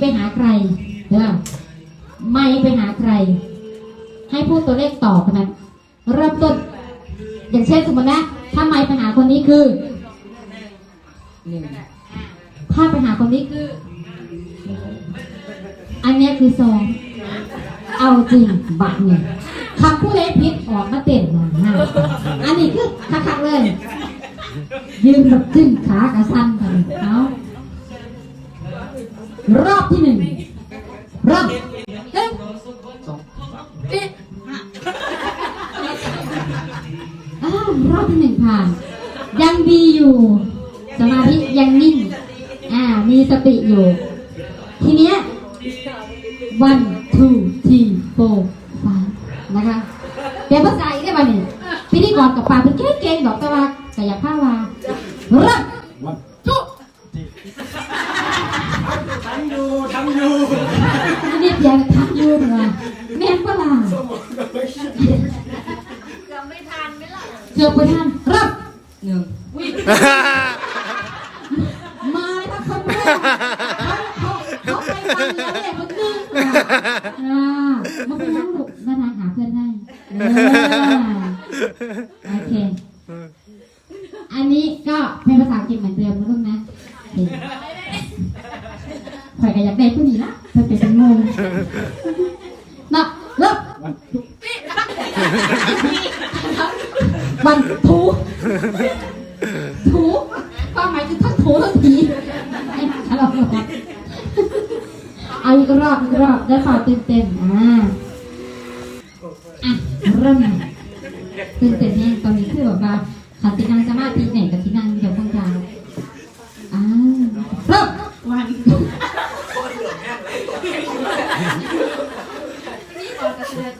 ไปหาใครเด้อไม่ไปหาใคร ให้พูดตัวเลขต่อคนนั้นเริ่มต้น อย่างเช่นสมมตินะ ถ้าไม่ไปหาคนนี้คือหนึ่งถ้าไปหาคนนี้คือ อันนี้คือซองเอาจริงบักเนี่ยคำพูดเล็กพิษออกมาเต้นมาฮะอันนี้คือคักๆเลย ยืนแบบจึ้งขากระสั้นกันเอา รอบที่หนึ่งรอบหนึ่งสองอ้าวรอบที่หนึ่งผ่าน ยังดีอยู่ สมาธิยังนิ่ง อ่า มีสติอยู่ ทีเนี้ย one two three four five นะคะเดี๋ยวภาษาอีกได้ป่ะเนี่ยพิธีกรกับปากเป็นเก่งๆดอกตะวันกายภาพวาเริ่ม นเลยแม่นปะล่ะเกือบไม่ทันไหมล่ะเกือบไปทันเริ่มหนึ่งมาเลยครับคนแรกเขาเขาเขาไปฟังแล้วเนี่ยคนหนึงอ่ามาเป็นนั่งลูกมาทางหาเพื่อนให้เออโอเค อันนี้ก็เป็นภาษาอังกฤษเหมือนเดิมนะลูกนะ มันวันถูถูความหมายคือทั้งถูทั้งผีไอ้ทะเลาะกันเอาอีกรอบอีกรอบได้ข่าเต็มเต็มๆอ่าอะเริ่มใหม่ตื่นเต้นแน่ตอนนี้คือแบบว่าขันตินังสมาธิไหนกับที่นั่งเดี๋ยวข้างกลางอ่าเริ่มวัน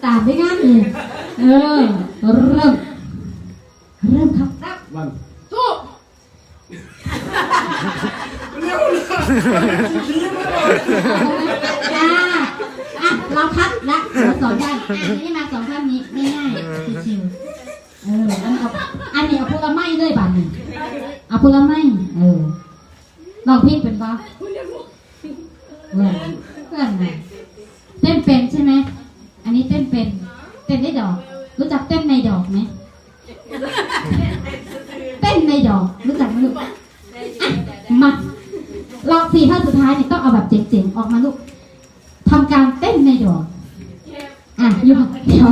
ตาม ไม่ง่ายเลยเออ เริ่ม เริ่มครับวันสู้อ่าอะเราคัดละเหลือสองท่านอะทีนี้มาสองท่านนี้ง่ายๆชิวๆเอออันนี้เอาอันนี้เอาผลไม้เลยบาทหนึ่งเอาผลไม้เออลองเพลงเป็นปะเพื่อนเพื่อนนะเต้นเป็นใช่ไหม ดอกรู้จักไหมลูกอะมาลองสี่ท่านสุดท้ายเนี่ยต้องเอาแบบเจ๋งๆออกมาลูกทำการเต้นในดอกอะอยู่เดี๋ยว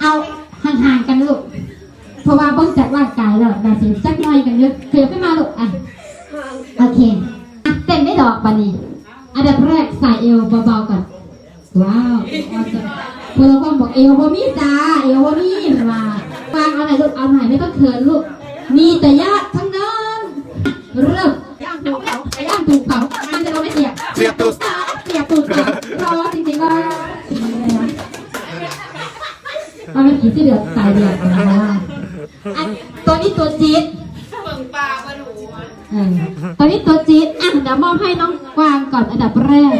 เอาห่างๆกันลูกเพราะว่าเบ้องจากร่างกายแล้วแบบสิสักหน่อยกันเยอะเขียบขึ้นมาลูกอะโอเคอะเต้นในดอกปานี้อันดับแรกใส่เอวเบาๆก่อนว้าวเอาจะพวกเราก็บอกเอวบ่มีจ้าเอวบ่มีมา วางเอาไหนลูกเอาไหนไม่ต้องเขินลูก มีแต่ญาติทั้งนั้นเริ่มย่างถูกเขาย่างถูกเขามันจะเราไม่เสียบเสียบตูดเสียบตูดเขารอจริงๆว่ามันเป็นผีเสื้อเดือดสายเดือดนะอันตัวนี้ตัวจี๊ดเบิ่งปลามาดูตอนนี้ตัวจี๊ดอะเดี๋ยวมอบให้น้องกวางก่อนอันดับแรก